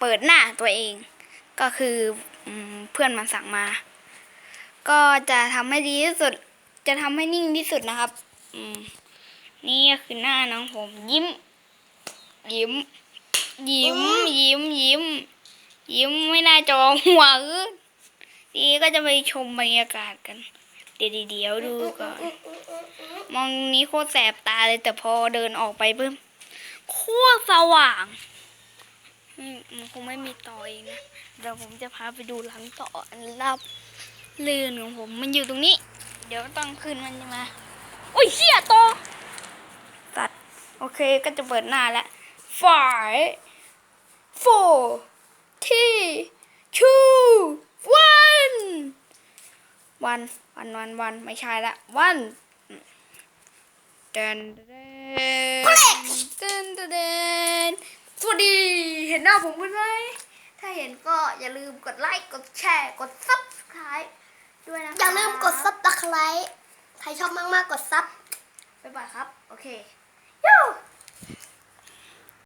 เปิดหน้าตัวเอง ก็คืออเพื่อนมันสั่งมา ก็จะทำให้ดีที่สุด จะทำให้นิ่งที่สุดนะครับอืมนี่ก็คือหน้าน้องผม ยิ้ม ยิ้ม ยิ้ม ยิ้ม ยิ้ม ยิ้มไม่น่าจองหัวขึ้นทีก็จะไปชมบรรยากาศกัน เดี๋ยวเดี๋ยวดูก่อน มองนี้โคตรแสบตาเลยแต่พอเดินออกไปปุ๊บโคตรสว่าง อืมมันคงไม่มีต่อเองนะ เดี๋ยวผมจะพาไปดูหลังต่ออันลับลื่นของผมมันอยู่ตรงนี้ เดี๋ยวต้องขึ้นมันจะมาโอ้ยเชี่ยโตอตัด โอเคก็จะเปิดหน้าแล้ว five four three two one วันวันวันวันไม่ใช่ละวันเดินเดินเดินเดิน สวัสดี เห็นหน้าผมไหม ถ้าเห็นก็อย่าลืมกดไลค์ กดแชร์ กด subscribe ด้วยนะคะอย่าลืมกดซับตะไคร้ใครชอบมากๆกดซับ บ๊ายบายครับ โอเค